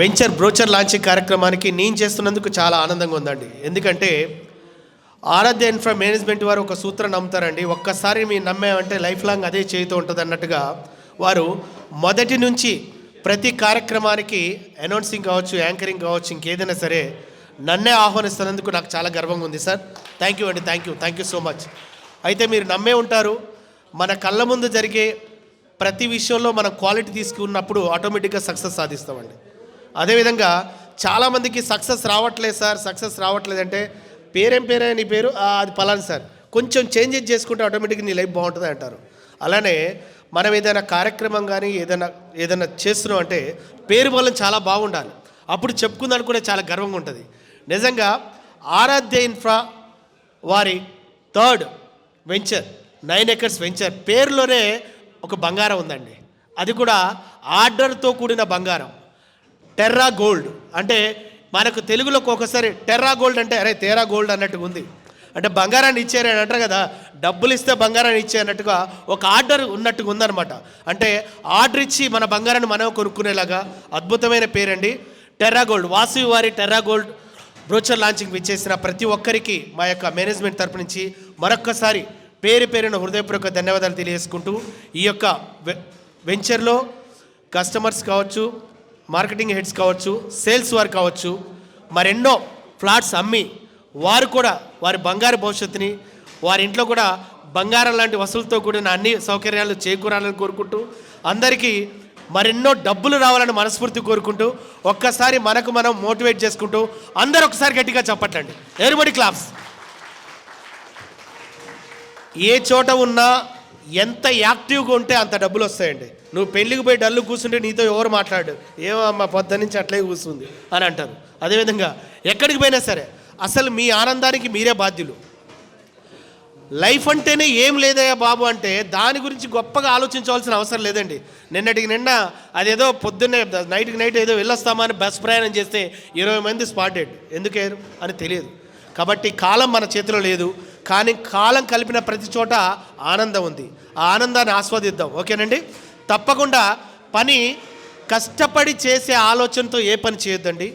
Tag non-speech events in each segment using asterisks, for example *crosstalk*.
Venture brochure launching కార్యక్రమానికి నేను చేస్తున్నందుకు చాలా ఆనందంగా ఉందండి. ఎందుకంటే ఆరాధ్య ఇన్ఫ్రా మేనేజ్మెంట్ వారు ఒక సూత్రం నమ్ముతారండి. ఒక్కసారి మీరు నమ్మామంటే లైఫ్ లాంగ్ అదే చేయుతూ ఉంటుంది అన్నట్టుగా వారు మొదటి నుంచి ప్రతి కార్యక్రమానికి అనౌన్సింగ్ కావచ్చు యాంకరింగ్ కావచ్చు ఇంకేదైనా సరే నన్నే ఆహ్వానిస్తున్నందుకు నాకు చాలా గర్వంగా ఉంది సార్. థ్యాంక్ యూ అండి thank you thank you so much అయితే మీరు నమ్మే ఉంటారు మన కళ్ళ ముందు జరిగే ప్రతి విషయంలో మనం క్వాలిటీ తీసుకున్నప్పుడు ఆటోమేటిక్గా సక్సెస్ సాధిస్తామండి. అదేవిధంగా చాలామందికి సక్సెస్ రావట్లేదు సార్ సక్సెస్ రావట్లేదు అంటే పేరేం పేరే నీ పేరు? అది పలాన్ సార్. కొంచెం చేంజెస్ చేసుకుంటే ఆటోమేటిక్గా నీ లైఫ్ బాగుంటుంది అంటారు. అలానే మనం ఏదైనా కార్యక్రమం కానీ ఏదైనా ఏదైనా చేస్తున్నాం అంటే పేరు వల్ల చాలా బాగుండాలి. అప్పుడు చెప్పుకుందానికి కూడా చాలా గర్వంగా ఉంటుంది. నిజంగా ఆరాధ్య ఇన్ఫ్రా వారి third venture nine acres venture పేరులోనే ఒక బంగారం ఉందండి. అది కూడా ఆర్డర్తో కూడిన బంగారం. Terra Gold. అంటే మనకు తెలుగులోకి ఒకసారి టెర్రా గోల్డ్ అంటే అరే తేరా గోల్డ్ అన్నట్టుగా ఉంది. అంటే బంగారాన్ని ఇచ్చారని అంటారు కదా డబ్బులు ఇస్తే బంగారాన్ని ఇచ్చే అన్నట్టుగా ఒక ఆర్డర్ ఉన్నట్టుగా ఉందన్నమాట. అంటే ఆర్డర్ ఇచ్చి మన బంగారాన్ని మనం కొనుక్కునేలాగా అద్భుతమైన పేరండి టెర్రా గోల్డ్. వాసు వారి టెర్రా గోల్డ్ బ్రోచర్ లాంచింగ్ విచ్చేసిన ప్రతి ఒక్కరికి మా యొక్క మేనేజ్మెంట్ తరపు నుంచి మరొక్కసారి పేరు పేరున హృదయపూర్వక ధన్యవాదాలు తెలియజేసుకుంటూ ఈ యొక్క వె- వెంచర్లో కస్టమర్స్ కావచ్చు మార్కెటింగ్ హెడ్స్ కావచ్చు సేల్స్ వారు కావచ్చు మరెన్నో ఫ్లాట్స్ అమ్మి వారు కూడా వారి బంగారు భవిష్యత్తుని వారి ఇంట్లో కూడా బంగారం లాంటి వసూలతో కూడిన అన్ని సౌకర్యాలు చేకూరాలని కోరుకుంటూ అందరికీ మరెన్నో డబ్బులు రావాలని మనస్ఫూర్తి కోరుకుంటూ ఒక్కసారి మనకు మనం మోటివేట్ చేసుకుంటూ అందరూ ఒకసారి గట్టిగా చెప్పట్లండి. ఎరుబడి క్లాప్స్ ఏ చోట ఉన్నా ఎంత యాక్టివ్గా ఉంటే అంత డబ్బులు వస్తాయండి. నువ్వు పెళ్ళికి పోయి డల్లు కూర్చుంటే నీతో ఎవరు మాట్లాడు ఏమమ్మా అమ్మ పొద్దు నుంచి అట్లే కూర్చుంది అని అంటారు. అదేవిధంగా ఎక్కడికి పోయినా సరే అసలు మీ ఆనందానికి మీరే బాధ్యులు. లైఫ్ అంటేనే ఏం లేదయ్యా బాబు అంటే దాని గురించి గొప్పగా ఆలోచించవలసిన అవసరం లేదండి. నిన్నటికి నిన్న అదేదో పొద్దున్నే నైట్కి నైట్ ఏదో వెళ్ళొస్తామని బస్ ప్రయాణం చేస్తే ఇరవై మంది స్పాటెడ్. ఎందుకేరు అని తెలియదు. కాబట్టి కాలం మన చేతిలో లేదు కానీ కాలం కలిపిన ప్రతి చోట ఆనందం ఉంది. ఆ ఆనందాన్ని ఆస్వాదిద్దాం. ఓకేనండి? తప్పకుండా పని కష్టపడి చేసే ఆలోచనతో ఏ పని చేయొద్దండి?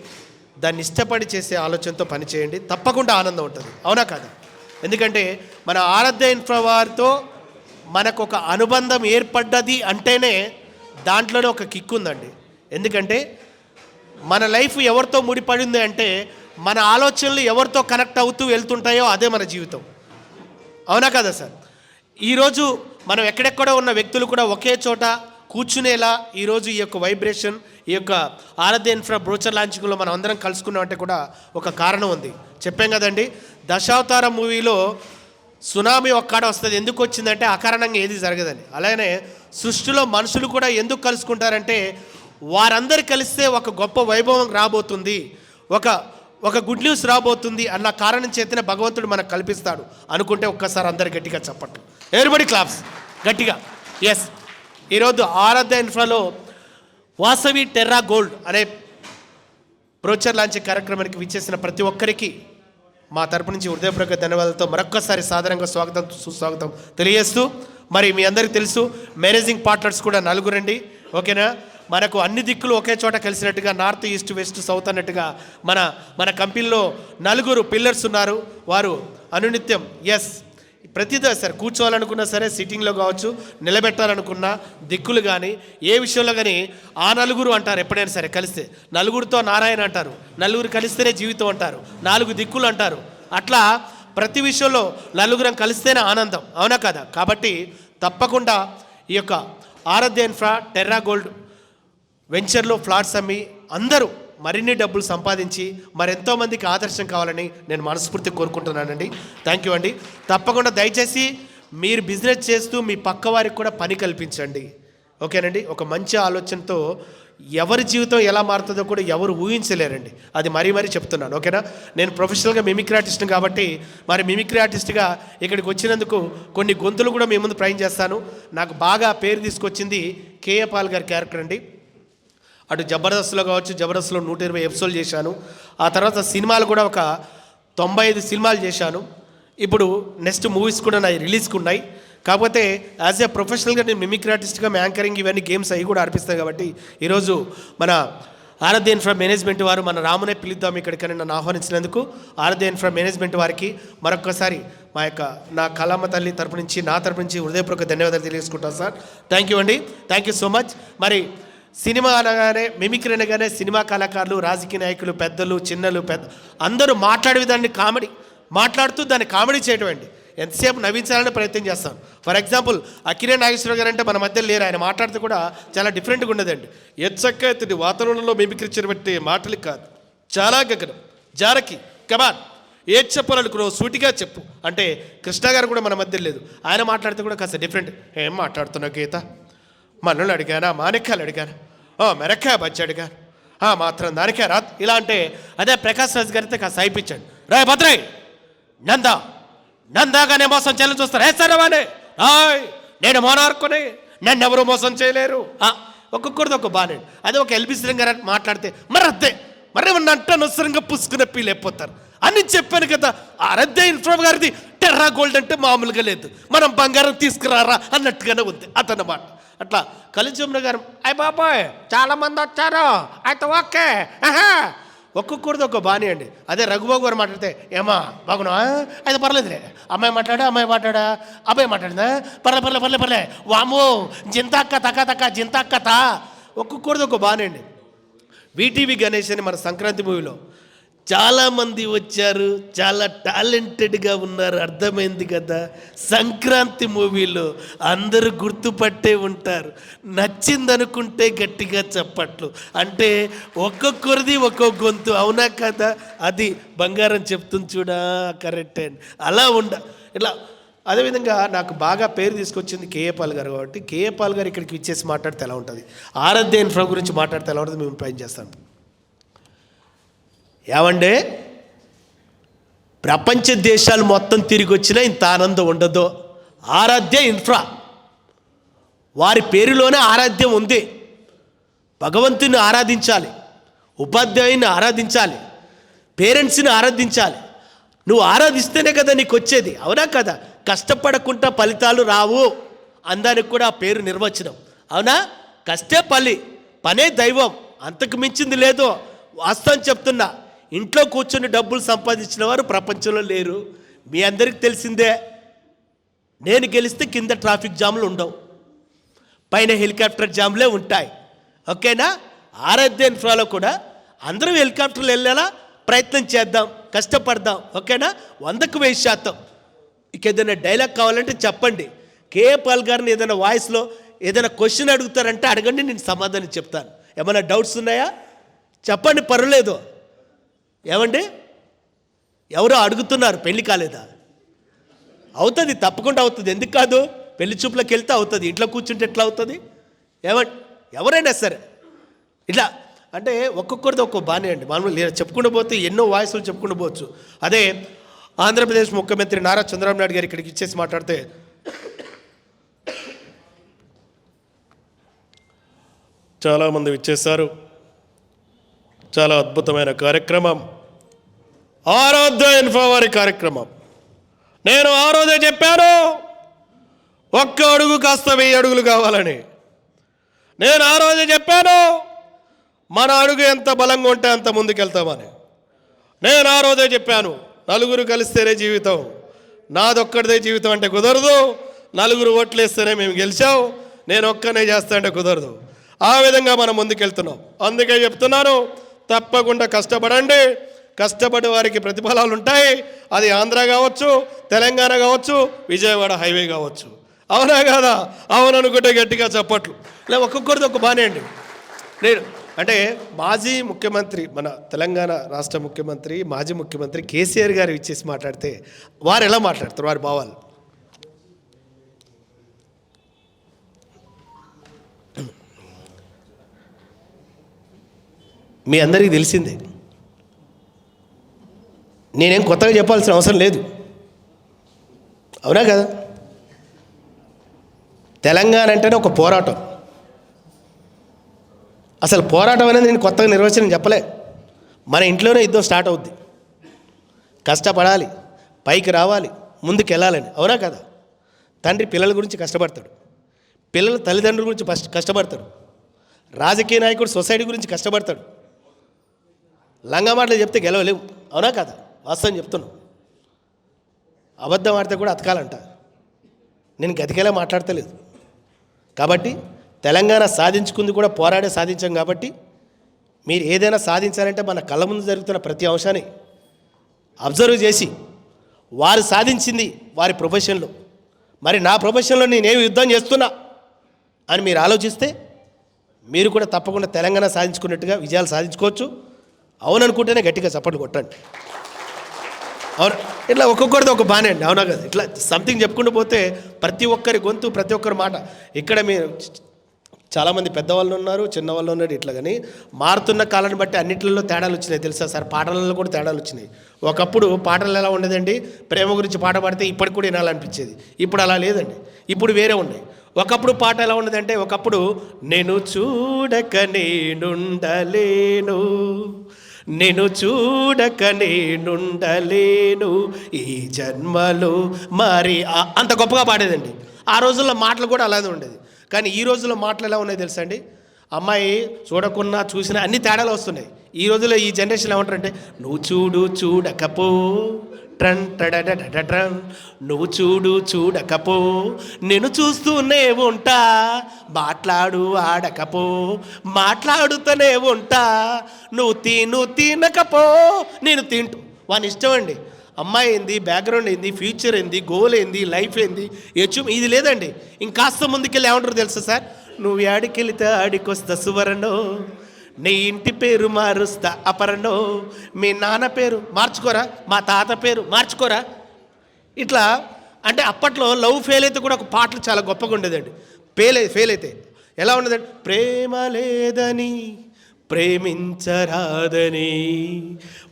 దాన్ని ఇష్టపడి చేసే ఆలోచనతో పని చేయండి. తప్పకుండా ఆనందం ఉంటుంది. అవునా కాదా? ఎందుకంటే మన ఆరాధ్య ఇన్ఫ్రావార్తో మనకు ఒక అనుబంధం ఏర్పడ్డది అంటేనే దాంట్లోనే ఒక కిక్ ఉందండి ఎందుకంటే మన లైఫ్ ఎవరితో ముడిపడింది అంటే మన ఆలోచనలు ఎవరితో కనెక్ట్ అవుతూ వెళ్తుంటాయో అదే మన జీవితం. అవునా కదా సార్? ఈరోజు మనం ఎక్కడెక్కడో ఉన్న వ్యక్తులు కూడా ఒకే చోట కూర్చునేలా ఈరోజు ఈ యొక్క వైబ్రేషన్ ఈ యొక్క ఆరాధ్య ఇన్ఫ్రా బ్రోచర్ లాంచింగ్లో మనం అందరం కలుసుకున్నామంటే కూడా ఒక కారణం ఉంది. చెప్పాం కదండి దశావతారం మూవీలో సునామీ ఒక్కడ వస్తుంది. ఎందుకు వచ్చిందంటే అకారణంగా ఏది జరగదని. అలాగే సృష్టిలో మనుషులు కూడా ఎందుకు కలుసుకుంటారంటే వారందరు కలిస్తే ఒక గొప్ప వైభవం రాబోతుంది. ఒక ఒక గుడ్ న్యూస్ రాబోతుంది అన్న కారణం చేతనే భగవంతుడు మనకు కల్పిస్తాడు. అనుకుంటే ఒక్కసారి అందరు గట్టిగా చెప్పట్లు ఎవరిబడి క్లాప్స్ గట్టిగా. ఎస్ ఈరోజు ఆరాధ్య ఇన్ఫ్రాలో వాసవి టెర్రా గోల్డ్ అనే బ్రోచర్ లాంచ్ కార్యక్రమానికి విచ్చేసిన ప్రతి ఒక్కరికి మా తరపు నుంచి హృదయపూర్వక ధన్యవాదాలతో మరొక్కసారి సాధారణంగా స్వాగతం సుస్వాగతం తెలియజేస్తూ మరి మీ అందరికీ తెలుసు మేనేజింగ్ పార్ట్నర్స్ కూడా నలుగురండి. ఓకేనా? మనకు అన్ని దిక్కులు ఒకే చోట కలిసినట్టుగా నార్త్ ఈస్ట్ వెస్ట్ సౌత్ అన్నట్టుగా మన మన కంపెనీలో నలుగురు పిల్లర్స్ ఉన్నారు. వారు అనునిత్యం ఎస్ ప్రతిదా సరే కూర్చోవాలనుకున్నా సరే సిట్టింగ్లో కావచ్చు నిలబెట్టాలనుకున్నా దిక్కులు కానీ ఏ విషయంలో కానీ ఆ నలుగురు అంటారు. ఎప్పుడైనా సరే కలిస్తే. నలుగురితో నారాయణ అంటారు. నలుగురు కలిస్తేనే జీవితం అంటారు. నాలుగు దిక్కులు అంటారు. అట్లా ప్రతి విషయంలో నలుగురం కలిస్తేనే ఆనందం. అవునా కదా? కాబట్టి తప్పకుండా ఈ యొక్క ఆరాధ్య ఇన్ఫ్రా టెర్రా గోల్డ్ వెంచర్లో ఫ్లాట్స్ అమ్మి అందరూ మరిన్ని డబ్బులు సంపాదించి మరెంతో మందికి ఆదర్శం కావాలని నేను మనస్ఫూర్తి కోరుకుంటున్నానండి. థ్యాంక్ యూ అండి. తప్పకుండా దయచేసి మీరు బిజినెస్ చేస్తూ మీ పక్క వారికి కూడా పని కల్పించండి. ఓకేనండి? ఒక మంచి ఆలోచనతో ఎవరి జీవితం ఎలా మారుతుందో కూడా ఎవరు ఊహించలేరండి. అది మరీ మరీ చెప్తున్నాను. ఓకేనా? నేను ప్రొఫెషనల్గా మిమిక్రీ ఆర్టిస్ట్ని కాబట్టి మరి మిమిక్రీ ఆర్టిస్ట్గా ఇక్కడికి వచ్చినందుకు కొన్ని గొంతులు కూడా మీ ముందు ప్రయం చేస్తాను. నాకు బాగా పేరు తీసుకొచ్చింది కేఏ పాల్ గారి క్యారెక్టర్ అండి. అటు జబర్దస్త్లో కావచ్చు జబర్దస్త్లో నూట ఇరవై ఎపిసోడ్లు చేశాను. ఆ తర్వాత సినిమాలు కూడా ఒక తొంభై ఐదు సినిమాలు చేశాను. ఇప్పుడు నెక్స్ట్ మూవీస్ కూడా నా రిలీజ్కి ఉన్నాయి. కాకపోతే యాజ్ ఏ ప్రొఫెషనల్గా నేను మిమిక్రీ ఆర్టిస్ట్గా యాంకరింగ్ ఇవన్నీ గేమ్స్ అవి కూడా అర్పిస్తాను కాబట్టి ఈరోజు మన ఆరాధ్య ఇన్ఫ్రా మేనేజ్మెంట్ వారు మన రామునే పిలుద్దాం ఇక్కడికని నన్ను ఆహ్వానించినందుకు. ఆరాధ్య ఇన్ఫ్రా మేనేజ్మెంట్ వారికి మరొకసారి మా యొక్క నా కలమ్మ తల్లి తరపు నుంచి నా తరపు నుంచి హృదయపూర్వక ధన్యవాదాలు తెలియజేసుకుంటాను సార్. థ్యాంక్ యూ అండి. థ్యాంక్ యూ సో మచ్ మరి సినిమా అనగానే మిమిక్రీ అనగానే సినిమా కళాకారులు రాజకీయ నాయకులు పెద్దలు చిన్నలు పెద్ద అందరూ మాట్లాడే విధాన్ని కామెడీ మాట్లాడుతూ దాన్ని కామెడీ చేయడం అండి. ఎంతసేపు నవ్వించాలని ప్రయత్నం చేస్తాం. ఫర్ ఎగ్జాంపుల్ అకిరే నాగేశ్వర గారు అంటే మన మధ్య లేరు. ఆయన మాట్లాడితే కూడా చాలా డిఫరెంట్గా ఉండదండి. ఎచ్చక్క ఇతడి వాతావరణంలో మిమిక్రీ బట్టి మాటలు కాదు. చాలా గగనం. జారకి కబాన్ ఏది చెప్పాలనుకున్నావు సూటిగా చెప్పు. అంటే కృష్ణ గారు కూడా మన మధ్య లేదు ఆయన మాట్లాడితే కూడా కాస్త డిఫరెంట్. ఏం మాట్లాడుతున్నావు గీత? మనల్ని అడిగానా? మాణిక్యాలు అడిగాను? ఓ మెరక్కాయ బజ్జి ఆ మాత్రం దానికే రా ఇలా అంటే అదే ప్రకాష్ రాజ్ గారితో కాస్త అయిపించాడు. రాయ్ భద్రయ్ నందా! నందాగానే మోసం చేయాలని చూస్తారు. ఏ సరవానే రాయ్! నేను మోనార్కుని. నన్ను ఎవరు మోసం చేయలేరు. ఆ, ఒక్కొక్కరిది ఒక బానే. అదే ఒక ఎల్బి శ్రీంగ్ గారు మాట్లాడితే మరి అద్దే మరి ఏమన్నా అంటే అనవసరంగా పుసుకున్న పీలేకపోతారు అని చెప్పాను కదా ఆ రద్దే ఇన్ఫ్రా గారిది. టెర్రా గోల్డ్ అంటే మామూలుగా లేదు. మనం బంగారం తీసుకురారా అన్నట్టుగానే ఉంది అతనమాట. అట్లా కలిజమ్న గారు అయ్య బాబాయ్ చాలా మంది వచ్చారు. అయితే ఓకే. ఆహా. ఒక్కొక్కరిది ఒక బాణి అండి. అదే రఘుబాబు గారు మాట్లాడితే ఏమా బాగున్నావా అయితే పర్లేదులే. అమ్మాయి మాట్లాడా? అమ్మాయి మాట్లాడా? అబ్బాయి మాట్లాడిందా? పర్లే పర్లే పర్లే పర్లే. వాము జింతాక్క తక్క తక్క జింతాక్క తా. ఒక్కొక్కరిది ఒక బాణి అండి. వీటీవీ గణేష్ అని మన సంక్రాంతి మూవీలో చాలామంది వచ్చారు చాలా టాలెంటెడ్గా ఉన్నారు అర్థమైంది కదా? సంక్రాంతి మూవీలో అందరూ గుర్తుపట్టే ఉంటారు. నచ్చిందనుకుంటే గట్టిగా చెప్పట్లు. అంటే ఒక్కొక్కరిది ఒక్కొక్క గొంతు అవునా కదా? అది బంగారం చెప్తుంది చూడా? కరెక్ట్ అండి అలా ఉండ ఇట్లా అదేవిధంగా నాకు బాగా పేరు తీసుకొచ్చింది కేఏపాల్ గారు కాబట్టి కేఏపాల్ గారు ఇక్కడికి ఇచ్చేసి మాట్లాడితే ఎలా ఉంటుంది? ఆరాధ్య ఇన్ఫ్రా గురించి మాట్లాడితే ఎలా ఉంటుంది? మేము పైన చేస్తాం. ఏమండే? ప్రపంచ దేశాలు మొత్తం తిరిగి వచ్చినా ఇంత ఆనందం ఉండదు. ఆరాధ్య ఇన్ఫ్రా. వారి పేరులోనే ఆరాధ్యం ఉంది. భగవంతుని ఆరాధించాలి. ఉపాధ్యాయుని ఆరాధించాలి. పేరెంట్స్ని ఆరాధించాలి. నువ్వు ఆరాధిస్తేనే కదా నీకు వచ్చేది. అవునా కదా? కష్టపడకుండా ఫలితాలు రావు. అందానికి కూడా ఆ పేరు నిర్వచనం. అవునా? కష్టే పల్లి పనే దైవం. అంతకు మించింది లేదు. వాస్తవం చెప్తున్నా. ఇంట్లో కూర్చొని డబ్బులు సంపాదించిన వారు ప్రపంచంలో లేరు. మీ అందరికీ తెలిసిందే నేను గెలిస్తే కింద ట్రాఫిక్ జాములు ఉండవు. పైన హెలికాప్టర్ జామ్లే ఉంటాయి. ఓకేనా? ఆరాధ్య ఇన్ఫ్రాలో కూడా అందరూ హెలికాప్టర్లు వెళ్ళేలా ప్రయత్నం చేద్దాం కష్టపడదాం. ఓకేనా? వందకు వెయ్యి శాతం. ఇక ఏదైనా డైలాగ్ కావాలంటే చెప్పండి. కేఏ పాల్ గారిని ఏదైనా వాయిస్లో ఏదైనా క్వశ్చన్ అడుగుతారంటే అడగండి నేను సమాధానం చెప్తాను. ఏమైనా డౌట్స్ ఉన్నాయా? చెప్పండి పర్వాలేదు. ఏమండి? ఎవరో అడుగుతున్నారు పెళ్ళి కాలేదా? అవుతుంది తప్పకుండా అవుతుంది. ఎందుకు కాదు? పెళ్ళి చూపులకు వెళ్తే అవుతుంది. ఇంట్లో కూర్చుంటే ఎట్లా అవుతుంది? ఏమ ఎవరైనా సరే. ఇట్లా అంటే ఒక్కొక్కరిది ఒక్కొక్క బానే అండి. మామూలు లేదా చెప్పుకుంటూ పోతే ఎన్నో వాయిస్లు చెప్పుకుంటూ పోవచ్చు. అదే ఆంధ్రప్రదేశ్ ముఖ్యమంత్రి నారా చంద్రబాబు నాయుడు గారు ఇక్కడికి ఇచ్చేసి మాట్లాడితే చాలామంది ఇచ్చేశారు చాలా అద్భుతమైన కార్యక్రమం. ఆరాధ్య ఇన్ఫోవారి కార్యక్రమం. నేను ఆ రోజే చెప్పాను ఒక్క అడుగు కాస్త వెయ్యి అడుగులు కావాలని. నేను ఆ రోజే చెప్పాను మన అడుగు ఎంత బలంగా ఉంటే అంత ముందుకెళ్తామని. నేను ఆ రోజే చెప్పాను నలుగురు కలిస్తేనే జీవితం. నాదొక్కడిదే జీవితం అంటే కుదరదు నలుగురు ఓట్లేస్తేనే మేము గెలిచాం నేను ఒక్కనే చేస్తా అంటే కుదరదు. ఆ విధంగా మనం ముందుకెళ్తున్నాం. అందుకే చెప్తున్నాను తప్పకుండా కష్టపడండి కష్టపడి వారికి ప్రతిఫలాలు ఉంటాయి అది ఆంధ్ర కావచ్చు తెలంగాణ కావచ్చు విజయవాడ హైవే కావచ్చు. అవునా కాదా? అవును అనుకుంటే గట్టిగా చెప్పట్లు. లే ఒక్కొక్కరిది ఒక బానే అండి. నేను అంటే మాజీ ముఖ్యమంత్రి మన తెలంగాణ రాష్ట్ర ముఖ్యమంత్రి మాజీ ముఖ్యమంత్రి కేసీఆర్ గారు ఇచ్చేసి మాట్లాడితే వారు ఎలా మాట్లాడతారు? వారి భావాలు. మీ అందరికీ తెలిసిందే. నేనేం కొత్తగా చెప్పాల్సిన అవసరం లేదు. అవునా కదా? తెలంగాణ అంటేనే ఒక పోరాటం. అసలు పోరాటం అనేది నేను కొత్తగా నిర్వచనం చెప్పలే. మన ఇంట్లోనే యుద్ధం స్టార్ట్ అవుద్ది. కష్టపడాలి పైకి రావాలి ముందుకు వెళ్ళాలని అవునా కదా? తండ్రి పిల్లల గురించి కష్టపడతాడు. పిల్లల తల్లిదండ్రుల గురించి ఫస్ట్ కష్టపడతాడు. రాజకీయ నాయకుడు సొసైటీ గురించి కష్టపడతాడు. లంగా మాటలు చెప్తే గెలవలేవు. అవునా కదా? వాస్తవం చెప్తున్నాం. అబద్ధం ఆడితే కూడా అతకాలంట. నేను గతికేలా మాట్లాడతలేదు. కాబట్టి తెలంగాణ సాధించుకుంది కూడా పోరాడే సాధించాం కాబట్టి మీరు ఏదైనా సాధించాలంటే మన కళ్ళ ముందు జరుగుతున్న ప్రతి అంశాన్ని అబ్జర్వ్ చేసి వారు సాధించింది వారి ప్రొఫెషన్లో. మరి నా ప్రొఫెషన్లో నేనేమి యుద్ధం చేస్తున్నా అని మీరు ఆలోచిస్తే మీరు కూడా తప్పకుండా తెలంగాణ సాధించుకున్నట్టుగా విజయాలు సాధించుకోవచ్చు. అవుననుకుంటేనే గట్టిగా చప్పట్లు కొట్టండి. అవును. ఇట్లా ఒక్కొక్కరిది ఒక బానే అండి. అవునా కదా? ఇట్లా సంథింగ్ చెప్పుకుంటూ పోతే ప్రతి ఒక్కరి గొంతు ప్రతి ఒక్కరి మాట. ఇక్కడ మీరు చాలామంది పెద్దవాళ్ళు ఉన్నారు చిన్నవాళ్ళు ఉన్నారు ఇట్లా కానీ మారుతున్న కాలాన్ని బట్టి అన్నింటిలో తేడాలు వచ్చినాయి. తెలుసా సార్? పాటలలో కూడా తేడాలు వచ్చినాయి. ఒకప్పుడు పాటలు ఎలా ఉండేదండి? ప్రేమ గురించి పాట పాడితే ఇప్పటికి కూడా వినాలనిపించేది. ఇప్పుడు అలా లేదండి. ఇప్పుడు వేరే ఉన్నాయి. ఒకప్పుడు పాట ఎలా ఉండదంటే ఒకప్పుడు నేను చూడక నేనుండలేను. నేను చూడక నేనుండలేను. ఈ జన్మలో మరి అంత గొప్పగా పాడేదండి. ఆ రోజుల్లో మాటలు కూడా అలానే ఉండేది. కానీ ఈ రోజుల్లో మాటలు ఎలా ఉన్నాయి తెలుసా అండి? అమ్మాయి చూడకున్నా చూసినా అన్ని తేడాలు వస్తున్నాయి. ఈ రోజుల్లో ఈ జనరేషన్ ఏమంటారంటే నువ్వు చూడు చూడకపో ట్రన్ ట్రన్ నువ్వు చూడు చూడకపో. నేను చూస్తూనే ఉంటా. మాట్లాడు ఆడకపో. మాట్లాడుతూనే ఉంటా. నువ్వు తిను తినకపో. నేను తింటూ. వాని ఇష్టం అండి. అమ్మాయి ఏంది బ్యాక్గ్రౌండ్ ఏంది ఫ్యూచర్ ఏంది గోల్ ఏంది లైఫ్ ఏంది ఎచ్చు ఇది లేదండి. ఇంకాస్త ముందుకెళ్ళి ఏమంటారు తెలుసా సార్? నువ్వు ఆడికెళ్తే ఆడికొస్తా సువరణో. నీ ఇంటి పేరు మారుస్తా. అపరణో మీ నాన్న పేరు మార్చుకోరా? మా తాత పేరు మార్చుకోరా? ఇట్లా అంటే అప్పట్లో లవ్ ఫెయిల్ అయితే కూడా ఒక పాటలు చాలా గొప్పగా ఉండేదండి. ఫెయిల్ ఫెయిల్ అయితే. ఎలా ఉండదండి ప్రేమ లేదని ప్రేమించరాదని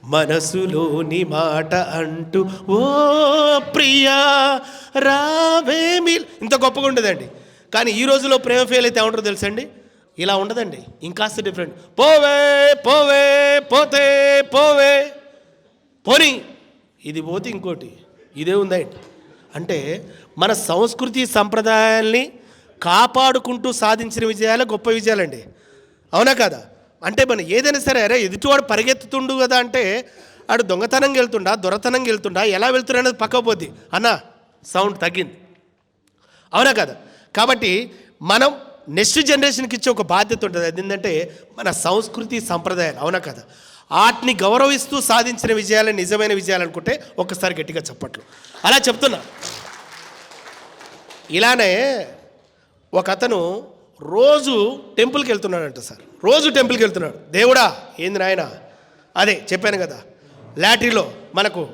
మనసులోని మాట అంటూ ఓ ప్రియా రావేమి ఇంత గొప్పగా ఉండదండి. కానీ ఈ రోజులో ప్రేమ ఫెయిల్ అయితే ఏమంటారో తెలుసండి ఇలా ఉండదండి. ఇంకాస్త డిఫరెంట్ పోవే పోవే పోతే పోవే. పోని ఇది పోతే ఇంకోటి. ఇదే ఉందండి అంటే మన సంస్కృతి సంప్రదాయాల్ని కాపాడుకుంటూ సాధించిన విజయాలే గొప్ప విజయాలండి. అవునా కదా? అంటే మనం ఏదైనా సరే అరే ఎదుటివాడు పరిగెత్తుతుండు కదా అంటే ఆడు దొంగతనంగా వెళ్తుండా దొరతనంగా వెళ్తుండా ఎలా వెళ్తున్నా అనేది పక్కపోద్ది అన్న సౌండ్ తగ్గింది. అవునా కదా? కాబట్టి మనం నెక్స్ట్ జనరేషన్కి ఇచ్చే ఒక బాధ్యత ఉంటుంది. అది ఏంటంటే మన సంస్కృతి సంప్రదాయాలు. అవునా కదా? వాటిని గౌరవిస్తూ సాధించిన విజయాలు నిజమైన విజయాలు అనుకుంటే ఒక్కసారి గట్టిగా చెప్పట్లు. అలా చెప్తున్నా. ఇలానే ఒక అతను రోజు టెంపుల్కి వెళ్తున్నాడంట సార్. రోజు టెంపుల్కి వెళ్తున్నాడు. దేవుడా ఏంది నాయన? అదే చెప్పాను కదా. లాటరీలో మనకు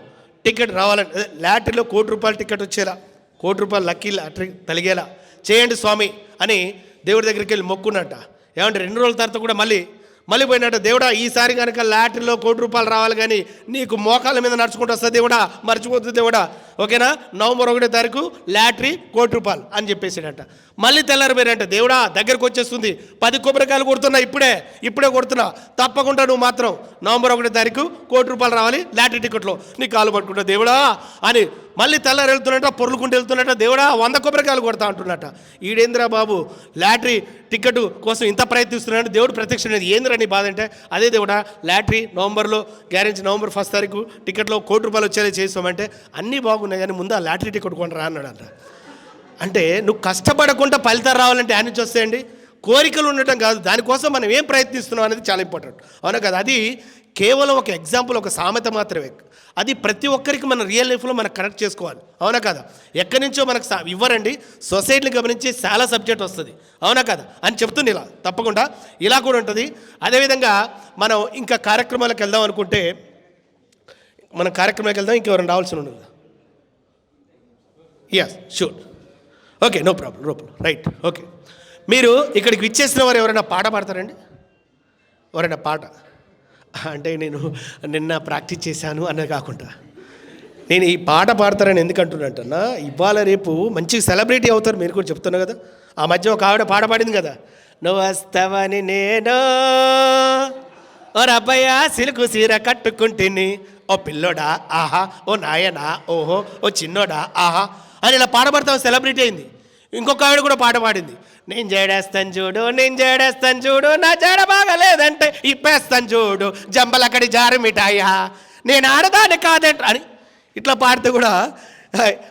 టికెట్ రావాలని అదే లాటరీలో కోటి రూపాయల టికెట్ వచ్చేలా కోటి రూపాయలు లక్కీ లాటరీ తలిగేలా చేయండి స్వామి అని దేవుడి దగ్గరికి వెళ్ళి మొక్కున్నట్ట ఏమంటే రెండు రోజుల తర్వాత కూడా మళ్ళీ మళ్ళీ పోయినట్ట దేవుడా ఈసారి కనుక లాటరీలో కోటి రూపాయలు రావాలి కానీ నీకు మోకాల మీద నడుచుకుంటూ వస్తుంది దేవుడా మర్చిపోతుంది దేవుడా. ఓకేనా? నవంబర్ ఒకటో తారీఖు లాటరీ కోటి రూపాయలు అని చెప్పేసాడట. మళ్ళీ తెల్లారిపోయినట్ట దేవుడా దగ్గరకు వచ్చేస్తుంది. పది కొబ్బరికాయలు కొడుతున్నా ఇప్పుడే ఇప్పుడే కొడుతున్నా. తప్పకుండా నువ్వు మాత్రం నవంబర్ ఒకటో తారీఖు కోటి రూపాయలు రావాలి లాటరీ టికెట్లో. నీ కాలు పట్టుకుంటా దేవుడా అని మళ్ళీ తెల్లారు వెళ్తున్నట్ట పొరులుకుంటూ వెళ్తున్నట్ట దేవుడా వంద కొబ్బరికాయలు కొడతా అంటున్నట్ట ఈడేంద్రా బాబు లాటరీ టికెట్ కోసం ఇంత ప్రయత్నిస్తున్నాడు దేవుడు ప్రత్యక్ష ఏంద్రా నీ బాధ అంటే అదే దేవుడా లాటరీ నవంబర్లో గ్యారెంటీ నవంబర్ ఫస్ట్ తారీఖు టికెట్లో కోటి రూపాయలు వచ్చేలా చేస్తామంటే అన్నీ బాగున్నాయి కానీ ముందు ఆ లాటరీ టికెట్ కొనరా అన్నాడంట. అంటే నువ్వు కష్టపడకుండా ఫలితాలు రావాలంటే ఆయన నుంచి వస్తాయండి? కోరికలు ఉండటం కాదు. దానికోసం మనం ఏం ప్రయత్నిస్తున్నాం అనేది చాలా ఇంపార్టెంట్. అవునా కదా? అది కేవలం ఒక ఎగ్జాంపుల్ ఒక సామెత మాత్రమే. అది ప్రతి ఒక్కరికి మన రియల్ లైఫ్లో మనం కనెక్ట్ చేసుకోవాలి. అవునా కదా? ఎక్కడి నుంచో మనకు సా- ఇవ్వరండి. సొసైటీని గమనించి చాలా సబ్జెక్ట్ వస్తుంది. అవునా కదా? అని చెప్తుంది ఇలా. తప్పకుండా. ఇలా కూడా ఉంటుంది. అదేవిధంగా మనం ఇంకా కార్యక్రమాలకు వెళ్దాం అనుకుంటే మనం కార్యక్రమాలకు వెళ్దాం. ఇంకెవరైనా రావాల్సి ఉండదు yes sure okay no problem no problem right okay మీరు ఇక్కడికి విచ్చేసిన వారు ఎవరైనా పాట పాడతారండి? ఎవరైనా పాట? అంటే నేను నిన్న ప్రాక్టీస్ చేశాను అన్నది కాకుండా. నేను ఈ పాట పాడతారని ఎందుకు అంటున్నట్టన్నా ఇవాళ రేపు మంచి సెలబ్రిటీ అవుతారు మీరు కూడా చెప్తున్నా కదా. ఆ మధ్య ఒక ఆవిడ పాట పాడింది కదా. నువ్వు వస్తావని నేను? ఓ రబ్బయ్య సిలుకు సీర కట్టుకుంటేని. ఓ పిల్లోడా ఆహా ఓ నాయనా ఓహో ఓ చిన్నోడా ఆహా. అని ఇలా పాడబడతాం సెలబ్రిటీ అయింది. ఇంకొక ఆవిడ కూడా పాట పాడింది. నేను జడేస్తాను చూడు నేను జడేస్తాను చూడు నా జడ బాగలేదంటే ఇప్పేస్తాను చూడు జంబలక్కడి జారు మిఠాయా నేను ఆడదాని కాదంట అని ఇట్లా పాడితే కూడా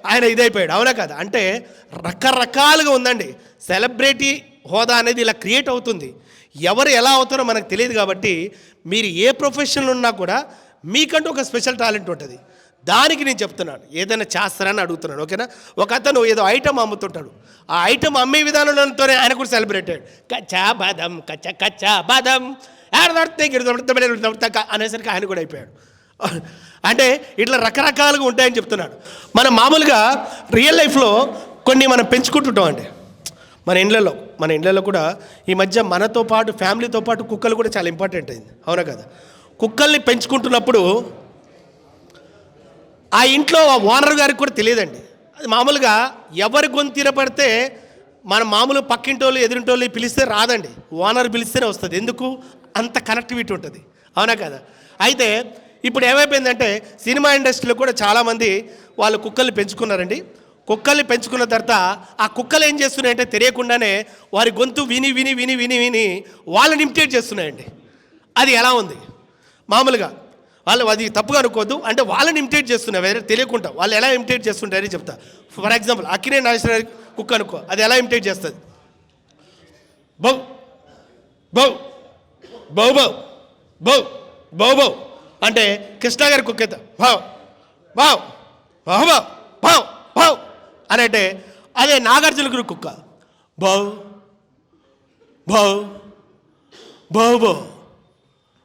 ఆయన ఇదైపోయాడు. అవునా కదా? అంటే రకరకాలుగా ఉందండి. సెలబ్రిటీ హోదా అనేది ఇలా క్రియేట్ అవుతుంది. ఎవరు ఎలా అవుతారో మనకు తెలియదు కాబట్టి మీరు ఏ ప్రొఫెషన్లో ఉన్నా కూడా మీకంటూ ఒక స్పెషల్ టాలెంట్ ఉంటుంది. దానికి నేను చెప్తున్నాను. ఏదైనా చేస్తారని అడుగుతున్నాను ఓకేనా? ఒక అతను ఏదో ఐటమ్ అమ్ముతుంటాడు. ఆ ఐటమ్ అమ్మే విధానంతోనే ఆయన కూడా సెలబ్రేట్ అయ్యాడు. కచ్చా బాదం కచ్చ కచ్చా బాదం. అనేసరికి ఆయన కూడా అయిపోయాడు. అంటే ఇట్లా రకరకాలుగా ఉంటాయని చెప్తున్నాడు. మనం మామూలుగా రియల్ లైఫ్లో కొన్ని మనం పెంచుకుంటుంటాం అండి. మన ఇండ్లలో మన ఇండ్లలో కూడా ఈ మధ్య మనతో పాటు ఫ్యామిలీతో పాటు కుక్కలు కూడా చాలా ఇంపార్టెంట్ అయింది. అవునా కదా? కుక్కల్ని పెంచుకుంటున్నప్పుడు ఆ ఇంట్లో ఆ ఓనర్ గారికి కూడా తెలియదండి. అది మామూలుగా ఎవరి గొంతు పడితే మన మామూలు పక్కింటోళ్ళు ఎదురింటోళ్ళు పిలిస్తే రాదండి. ఓనర్ పిలిస్తేనే వస్తుంది. ఎందుకు? అంత కనెక్టివిటీ ఉంటుంది. అవునా కదా? అయితే ఇప్పుడు ఏమైపోయిందంటే సినిమా ఇండస్ట్రీలో కూడా చాలామంది వాళ్ళు కుక్కల్ని పెంచుకున్నారండి. కుక్కల్ని పెంచుకున్న తర్వాత ఆ కుక్కలు ఏం చేస్తున్నాయంటే తెలియకుండానే వారి గొంతు విని విని విని విని విని వాళ్ళని ఇమిటేట్ చేస్తున్నాయండి. అది ఎలా ఉంది? మామూలుగా వాళ్ళు అది తప్పుగా అనుకోవద్దు అంటే వాళ్ళని ఇమిటేట్ చేస్తున్నా వేరే తెలియకుండా వాళ్ళు ఎలా ఇమిటేట్ చేస్తుంటారని చెప్తా ఫర్ ఎగ్జాంపుల్ అక్కినే నాగేశ్వర కుక్క అనుకో అది ఎలా ఇమిటేట్ చేస్తుంది బౌ బౌ బౌ బౌ బౌ బౌ బౌ అంటే కృష్ణ గారి కుక్క అయితే బావ్ బావ్ బావ్ బావ్ బావ్ బావ్ అని అంటే అదే నాగార్జున గారి కుక్క బౌ భావ్ బావ్ బౌ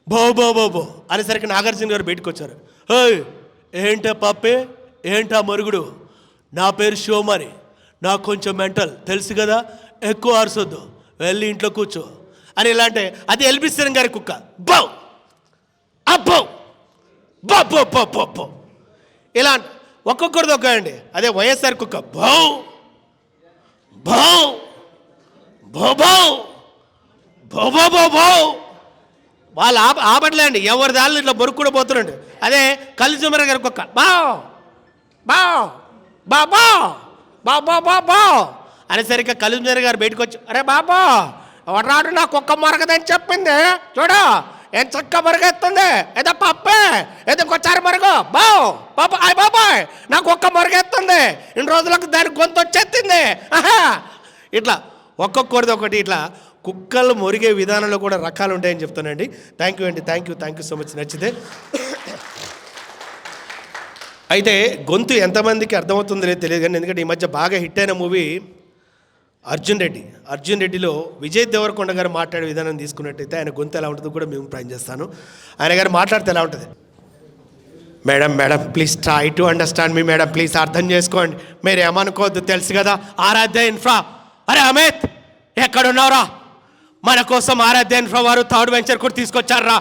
బో బో బో బో అనేసరికి నాగార్జున గారు బయటకు వచ్చారు. ఏయ్ ఏంటా పాపే? ఏంటా మరుగుడు? నా పేరు శివమని నాకు కొంచెం మెంటల్. తెలుసు కదా? ఎక్కువ అరసొద్దు. వెళ్ళి ఇంట్లో కూర్చో. అని ఇలా అంటే అది ఎల్బిశ్వరం గారి కుక్క. బౌ! అబ్బో! బో బో ఇలా ఒక్కొక్కరిది ఒక అండి. అదే వైఎస్ఆర్ కుక్క. బౌ! బౌ! బో భౌ బో బో భౌ వాళ్ళు ఆప ఆపట్లేండి ఎవరి దాళ్ళు ఇట్లా బొరుక్కుడు పోతున్నాడు. అదే కళ్ళు చుమర గారి కుక్క. బావ్ బావ్ బా బా బా బా బా బా. అనేసరికి కళ్ళు గారు బయటకు వచ్చి అరే బాబా ఒకనాడు నా కుక్క మరగదని చెప్పింది? చూడు ఏం చక్క మరుగెత్తుంది ఏదో పప్పే ఏదో ఇంకొచ్చారు మరుగు. బావ్ బాబా అయ్య బాబాయ్ నా కుక్క మరుగెత్తుంది ఇన్ని రోజులకు దాని గొంతు వచ్చేస్తుంది ఆహా. ఇట్లా ఒక్కొక్కరిది ఒకటి ఇట్లా కుక్కలు మొరిగే విధానంలో కూడా రకాలు ఉంటాయని చెప్తానండి థ్యాంక్ యూ అండి. Thank you thank you so much నచ్చితే. అయితే గొంతు ఎంతమందికి అర్థమవుతుందో లేదు తెలియదు కానీ ఎందుకంటే ఈ మధ్య బాగా హిట్ అయిన మూవీ అర్జున్ రెడ్డి. అర్జున్ రెడ్డిలో విజయ్ దేవరకొండ గారు మాట్లాడే విధానం తీసుకున్నట్టయితే ఆయన గొంతు ఎలా ఉంటుందో కూడా మేము ప్లాన్ చేస్తాను. ఆయన గారు మాట్లాడితే ఎలా ఉంటుంది? Madam madam please try to understand me madam. Please అర్థం చేసుకోండి. మీరు ఏమనుకోవద్దు తెలుసు కదా. ఆరాధ్య ఇన్ఫ్రా. అరే అమిత్ ఎక్కడున్నావురా? మన కోసం ఆరాధ్య వారు థర్డ్ వెంచర్ కూడా తీసుకొచ్చారా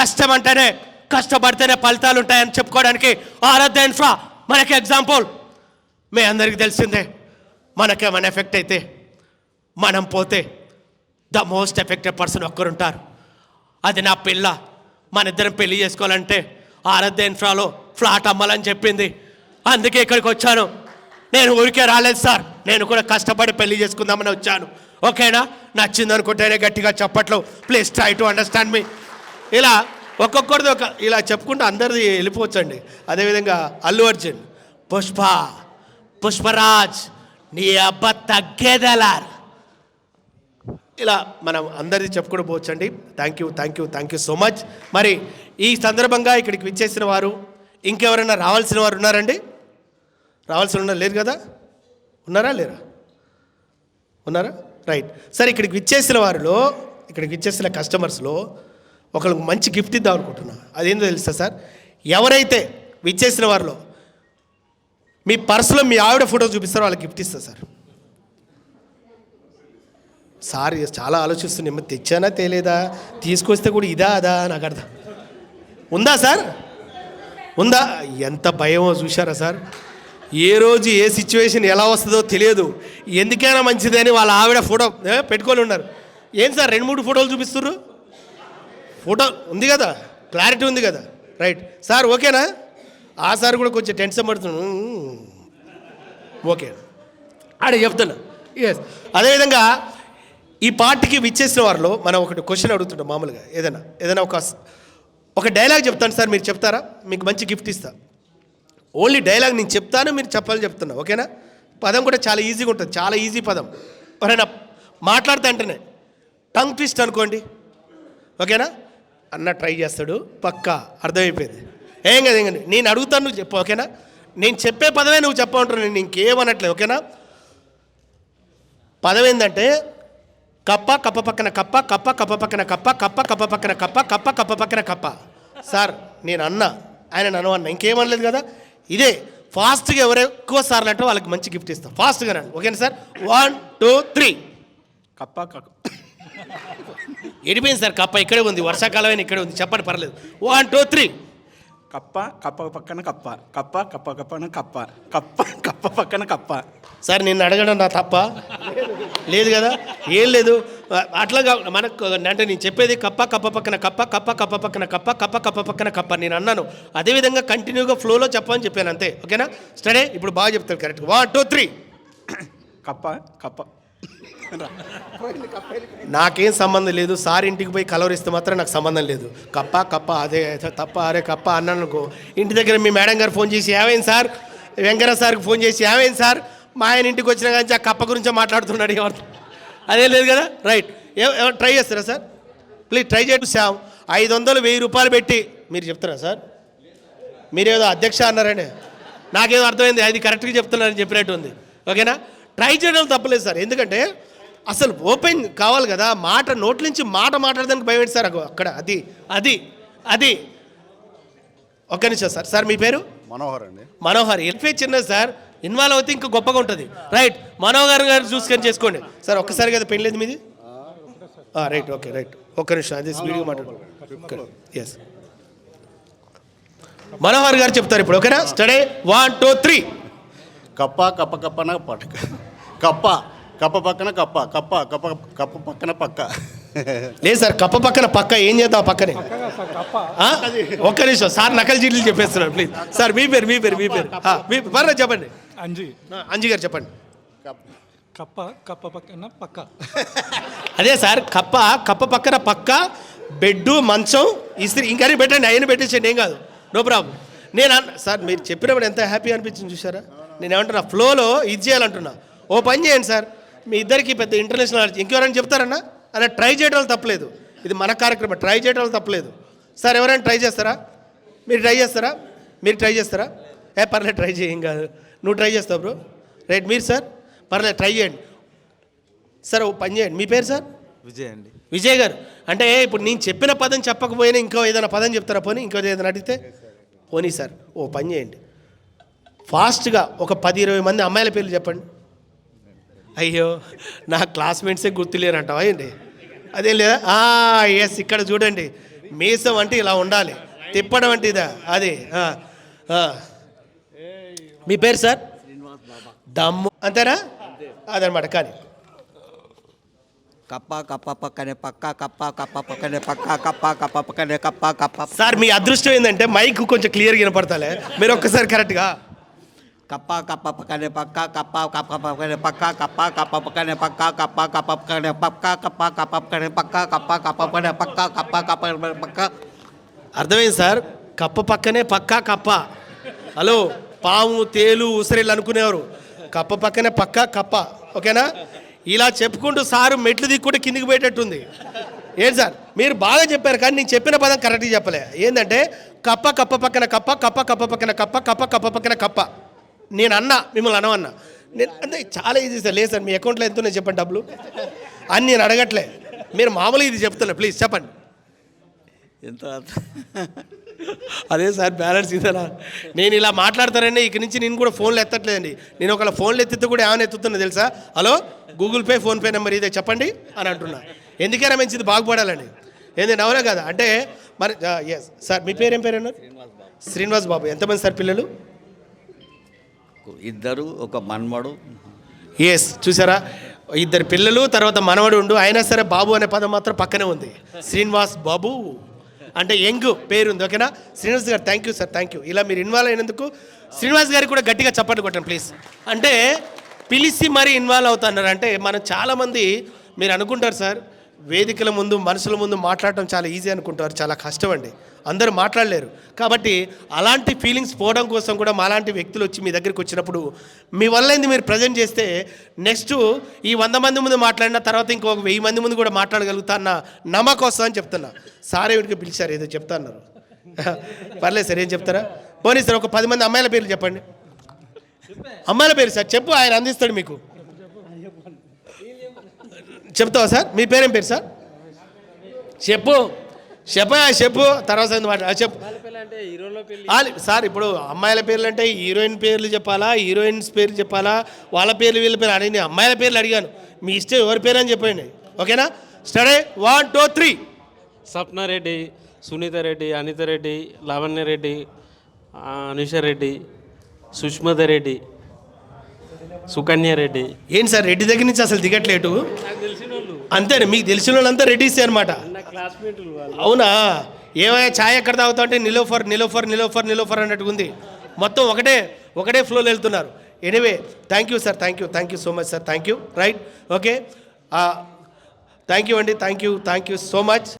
కష్టం అంటేనే కష్టపడితేనే ఫలితాలు ఉంటాయని చెప్పుకోవడానికి ఆరాధ్య ఫ్రా మనకి ఎగ్జాంపుల్ మీ అందరికీ తెలిసిందే మనకేమైనా ఎఫెక్ట్ అయితే మనం పోతే ద మోస్ట్ ఎఫెక్టెడ్ పర్సన్ ఒక్కరుంటారు. అది నా పిల్ల మన ఇద్దరం పెళ్ళి చేసుకోవాలంటే ఆరాధ్య ఇన్ఫ్రాలో ఫ్లాట్ అమ్మాలని చెప్పింది. అందుకే ఇక్కడికి వచ్చాను. నేను ఊరికే రాలేదు సార్. నేను కూడా కష్టపడి పెళ్ళి చేసుకుందామని వచ్చాను. ఓకేనా? నచ్చింది అనుకుంటేనే గట్టిగా చెప్పట్లు. Please try to understand me ఇలా ఒక్కొక్కరిది ఒక ఇలా చెప్పుకుంటూ అందరిది వెళ్ళిపోవచ్చండి. అదేవిధంగా అల్లు అర్జున్ పుష్ప పుష్పరాజ్ నీ అబ్బ తగ్గేదలార్. ఇలా మనం అందరిది చెప్పుకుంటూ పోవచ్చండి. Thank you thank you thank you so much మరి ఈ సందర్భంగా ఇక్కడికి విచ్చేసిన వారు ఇంకెవరైనా రావాల్సిన వారు ఉన్నారండి? రావాల్సిన ఉన్నారు లేదు కదా? ఉన్నారా లేరా? ఉన్నారా? రైట్ సరే ఇక్కడికి విచ్చేసిన వారిలో ఇక్కడికి విచ్చేసిన కస్టమర్స్లో ఒకరికి మంచి గిఫ్ట్ ఇద్దాం అనుకుంటున్నా. అదేందో తెలుసా సార్? ఎవరైతే విచ్చేసిన వారిలో మీ పర్సులో మీ ఆవిడ ఫోటో చూపిస్తారో వాళ్ళకి గిఫ్ట్ ఇస్తా సార్. సార్ చాలా ఆలోచిస్తున్నా. ఏమో తెచ్చానా తేలేదా? తీసుకొస్తే కూడా ఇదా అదా? నాకు అర్థం. ఉందా సార్? ఉందా? ఎంత భయమో చూశారా సార్? ఏ రోజు ఏ సిచ్యువేషన్ ఎలా వస్తుందో తెలియదు. ఎందుకైనా మంచిదని వాళ్ళ ఆవిడ ఫోటో పెట్టుకొని ఉన్నారు. ఏం సార్ రెండు మూడు ఫోటోలు చూపిస్తున్నారు ఫోటో ఉంది కదా? క్లారిటీ ఉంది కదా? రైట్ సార్ ఓకేనా? ఆ సార్ కూడా కొంచెం టెన్షన్ పడుతున్నాను ఓకే. ఆడ చెప్తున్నా. ఎస్ అదేవిధంగా ఈ పార్టీకి విచ్చేసిన వారిలో మనం ఒకటి క్వశ్చన్ అడుగుతుంటాం మామూలుగా. ఏదైనా ఏదైనా ఒక ఒక డైలాగ్ చెప్తాను సార్ మీరు చెప్తారా? మీకు మంచి గిఫ్ట్ ఇస్తా. ఓన్లీ డైలాగ్ నేను చెప్తాను మీరు చెప్పాలని చెప్తున్నా ఓకేనా? పదం కూడా చాలా ఈజీగా ఉంటుంది చాలా ఈజీ పదం. ఎవరైనా మాట్లాడితే అంటేనే టంగ్ ట్విస్ట్ అనుకోండి ఓకేనా? అన్న ట్రై చేస్తాడు పక్కా అర్థమైపోయింది. ఏం కదా ఏం నేను అడుగుతాను నువ్వు చెప్పు ఓకేనా? నేను చెప్పే పదమే నువ్వు చెప్పమంటున్నాను నేను ఇంకేమనట్లేదు ఓకేనా? పదం ఏంటంటే కప్ప కప్ప పక్కన కప్ప కప్ప కప్ప పక్కన కప్ప కప్ప కప్ప పక్కన కప్ప కప్ప కప్ప పక్కన కప్ప. సార్ నేను అన్న ఆయన నన్ను అన్న ఇంకేమనలేదు కదా? ఇదే ఫాస్ట్గా ఎవరు ఎక్కువ సార్లు అంటే వాళ్ళకి మంచి గిఫ్ట్ ఇస్తాం. ఫాస్ట్గా రండి. ఓకేనా సార్? One two three. కప్ప ఎడిపోయింది సార్ కప్ప. ఇక్కడే ఉంది. వర్షాకాలం ఇక్కడే ఉంది. చెప్పండి పర్లేదు. One two three. కప్ప కప్ప పక్కన కప్ప కప్ప కప్ప కప్పన కప్ప కప్ప కప్ప పక్కన కప్ప. సార్ నిన్ను అడగడం నా తప్ప? లేదు కదా? ఏం లేదు. అట్లా మనకు అంటే నేను చెప్పేది కప్ప కప్ప పక్కన కప్ప కప్ప కప్ప పక్కన కప్ప కప్ప కప్ప పక్కన కప్ప నేను అన్నాను. అదేవిధంగా కంటిన్యూగా ఫ్లోలో చెప్పని చెప్పాను అంతే. ఓకేనా? స్టడీ ఇప్పుడు బాగా చెప్తారు కరెక్ట్ వన్ టూ త్రీ. కప్ప కప్ప. నాకేం సంబంధం లేదు. సార్ ఇంటికి పోయి కలవరిస్తే మాత్రం నాకు సంబంధం లేదు. కప్ప కప్ప అదే తప్ప అరే కప్ప అన్నానుకో ఇంటి దగ్గర మీ మేడం గారు ఫోన్ చేసి ఏమైంది సార్? వెంకన్న సార్కి ఫోన్ చేసి ఏమైంది సార్? మా ఆయన ఇంటికి వచ్చిన కానీ ఆ కప్ప గురించే మాట్లాడుతున్నాడు ఎవరు? అదే లేదు కదా? రైట్. ఏమైనా ట్రై చేస్తారా సార్? ప్లీజ్ ట్రై చేయండి. శామ్ ఐదు వందలు వెయ్యి రూపాయలు పెట్టి మీరు చెప్తారా సార్? మీరేదో అధ్యక్ష అన్నారని. నాకేదో అర్థమైంది. అది కరెక్ట్గా చెప్తున్నారని చెప్పినట్టు ఉంది. ఓకేనా? ట్రై చేయడం తప్పలేదు సార్. ఎందుకంటే అసలు ఓపెన్ కావాలి కదా మాట నోట్ల నుంచి మాట మాట్లాడడానికి భయపెట్టి సార్? అక్కడ అది అది అది. ఒక్క నిమిషం సార్. సార్ మీ పేరు? మనోహర్ అండి. మనోహర్. ఎల్ఫే చిన్నది సార్? ఇన్వాల్వ్ అవుతే ఇంకా గొప్పగా ఉంటుంది. రైట్ మనోహర్ గారు చూసుకొని చేసుకోండి. సార్ ఒక్కసారి కదా పెళ్ళేది మీది? Right okay right. ఒక్క నిమిషం అదే స్పీడ్గా మాట్లాడు. ఎస్ మనోహర్ గారు చెప్తారు ఇప్పుడు ఓకేనా? Steady one two three. కప్ప కప్ప కప్పన పట్టక కప్ప కప్ప పక్కన కప్ప కప్ప కప్ప కప్ప పక్కన పక్క. *laughs* లేదు సార్ కప్ప పక్కన పక్క ఏం చేద్దాం ఆ పక్కనే? ఒక్క నిమిషం సార్ నకల్ జీట్లు చెప్పేస్తున్నారు ప్లీజ్ సార్ మీ పేరు మీ పేరు మీ పేరు. మీ పర్లేదు చెప్పండి. అంజి. అంజీ గారు చెప్పండి. కప్ప. కప్ప పక్కన పక్క. *laughs* అదే సార్ కప్ప కప్ప పక్కన పక్క బెడ్ మంచం ఇస్త్రీ ఇంకా పెట్టండి ఆయన పెట్టేసండి ఏం కాదు. No problem. నేను సార్ మీరు చెప్పినప్పుడు ఎంత హ్యాపీ అనిపించింది చూసారా నేను ఏమంటున్నా ఫ్లోలో ఇది చేయాలంటున్నా. ఓ పని చేయండి సార్. మీ ఇద్దరికి పెద్ద ఇంటర్నేషనల్ ఇంకెవరైనా చెప్తారన్నా? అలా ట్రై చేయడం వల్ల తప్పలేదు. ఇది మన కార్యక్రమం. ట్రై చేయడం వల్ల తప్పలేదు. సార్ ఎవరైనా ట్రై చేస్తారా? మీరు ట్రై చేస్తారా? మీరు ట్రై చేస్తారా? ఏ పర్లేదు ట్రై చేయం కాదు. నువ్వు ట్రై చేస్తావు బ్రో రైట్ మీరు సార్? పర్లేదు ట్రై చేయండి. సార్ ఓ పని చేయండి. మీ పేరు సార్? విజయ్ అండి. విజయ్ గారు. అంటే ఇప్పుడు నేను చెప్పిన పదం చెప్పకపోయినా ఇంకో ఏదైనా పదం చెప్తారా? పోనీ ఇంకో ఏదైనా అడిగితే? పోనీ సార్ ఓ పని చేయండి. ఫాస్ట్గా ఒక పది ఇరవై మంది అమ్మాయిల పేర్లు చెప్పండి. అయ్యో నా క్లాస్మేట్సే గుర్తులేరంటావా ఏంటి? అదేం లేదా? ఎస్ ఇక్కడ చూడండి. మీసం అంటే ఇలా ఉండాలి. తిప్పడం అంటే ఇదా? అది. మీ పేరు సార్? దమ్ము. అంతేనా? అదనమాట కానీ. కప్ప కప్ప పక్కనే పక్క కప్ప కప్ప పక్కనే పక్క కప్ప కప్ప పక్కనే కప్ప కప్ప. సార్ మీ అదృష్టం ఏంటంటే మైక్ కొంచెం క్లియర్గా వినపడతాలే. మీరు ఒక్కసారి కరెక్ట్గా కప్ప కప్ప పక్కనే పక్క కప్ప కప్ప పక్కనే పక్క కప్ప కప్ప పక్కనే పక్క కప్ప కప్ప పక్కనే పక్క కప్ప కప్ప పక్కనే పక్క కప్ప కప్ప పక్కనే పక్క కప్ప కప్ప పక్క అర్థమైంది సార్? కప్ప పక్కనే పక్కా కప్ప. హలో పాము తేలు ఉసిరిళ్ళు అనుకునేవారు. కప్ప పక్కనే పక్కా కప్ప. ఓకేనా? ఇలా చెప్పుకుంటూ సారు మెట్లు దిక్కుంటే కిందికి పోయేటట్టుంది. ఏంటి సార్? మీరు బాగా చెప్పారు కానీ నేను చెప్పిన పదం కరెక్ట్గా చెప్పలే. ఏంటంటే కప్ప కప్ప పక్కన కప్ప కప్ప కప్ప పక్కన కప్ప కప్ప కప్ప పక్కన కప్ప. నేను అన్నా మిమ్మల్ని అనవన్నా. నేను అంటే చాలా ఈజీ సార్ లేదు సార్ మీ అకౌంట్లో ఎంత ఉన్నాయి చెప్పండి డబ్బులు. అని నేను అడగట్లే. మీరు మామూలుగా ఇది చెప్తున్నా ప్లీజ్ చెప్పండి. ఎంత? అదే సార్ బ్యాలెన్స్ ఇదేనా? నేను ఇలా మాట్లాడతానండి ఇక నుంచి నేను కూడా ఫోన్లు ఎత్తట్లేదండి. నేను ఒకవేళ ఫోన్లు ఎత్తితే కూడా ఏమైనా ఎత్తుతున్నా తెలుసా? Hello Google Pay PhonePe number ఇదే చెప్పండి అని అంటున్నా. ఎందుకైనా మంచిది బాగుపడాలండి. ఏంటంటే అవునా కదా? అంటే మరి ఎస్ సార్ మీ పేరు ఏం పేరు అన్నారు? శ్రీనివాస్ బాబు. ఎంతమంది సార్ పిల్లలు? ఇద్దరు ఒక మన్మడు. ఎస్ చూసారా? ఇద్దరు పిల్లలు తర్వాత మనవడు ఉండు. అయినా సరే బాబు అనే పదం మాత్రం పక్కనే ఉంది. శ్రీనివాస్ బాబు అంటే యంగ్ పేరు ఉంది ఓకేనా? Srinivas garu thank you sir thank you ఇలా మీరు ఇన్వాల్వ్ అయినందుకు శ్రీనివాస్ గారికి కూడా గట్టిగా చప్పట్లు కొట్టండి ప్లీజ్ అంటే పిలిచి మరీ ఇన్వాల్వ్ అవుతున్నారు అంటే మనం చాలామంది మీరు అనుకుంటారు సార్ వేదికల ముందు మనుషుల ముందు మాట్లాడటం చాలా ఈజీ అనుకుంటారు. చాలా కష్టం అండి అందరూ మాట్లాడలేరు. కాబట్టి అలాంటి ఫీలింగ్స్ పోవడం కోసం కూడా మాలాంటి వ్యక్తులు వచ్చి మీ దగ్గరికి వచ్చినప్పుడు మీ వల్ల ఏంది మీరు ప్రజెంట్ చేస్తే నెక్స్ట్ ఈ వంద మంది ముందు మాట్లాడిన తర్వాత ఇంకొక వెయ్యి మంది ముందు కూడా మాట్లాడగలుగుతా అన్న నమ్మకం వస్తుందని చెప్తున్నా. సారే వీడికి పిలిచారు ఏదో చెప్తా అన్నారు. పర్లేదు సార్ ఏం చెప్తారా? పోనీ సార్ ఒక పది మంది అమ్మాయిల పేర్లు చెప్పండి. అమ్మాయిల పేరు సార్ చెప్పు ఆయన అందిస్తాడు మీకు. చెప్తావా సార్? మీ పేరేం పేరు సార్? చెప్పు. చెప్పా చెప్పు. తర్వాత మాట ఆ, చెప్పు. సార్ ఇప్పుడు అమ్మాయిల పేర్లు అంటే హీరోయిన్ పేర్లు చెప్పాలా హీరోయిన్స్ పేర్లు చెప్పాలా వాళ్ళ పేర్లు వీళ్ళ పేరు అని నేను అమ్మాయిల పేర్లు అడిగాను. మీ ఇష్టం ఎవరి పేరు అని చెప్పండి. ఓకేనా? Steady one two three. Sapna Reddy Sunitha Reddy Anitha Reddy Lavanya Reddy Anusha Reddy Sushmatha Reddy. Sukanya Reddy. ఏంటి సార్ రెడ్డి దగ్గర నుంచి అసలు దిగట్లేటు? అంతేనా? మీకు తెలిసిన వాళ్ళంతా రెడ్డిసే అనమాట అవునా? ఏమైనా ఛాయ్ ఎక్కడ తాగుతా అంటే నిలోఫర్ నిలోఫర్ నిలోఫర్ నిలోఫర్ అన్నట్టుగా ఉంది. మొత్తం ఒకటే ఒకటే ఫ్లోలో వెళ్తున్నారు. Anyway thank you sir thank you thank you so much sir thank you right okay thank you అండి. Thank you thank you so much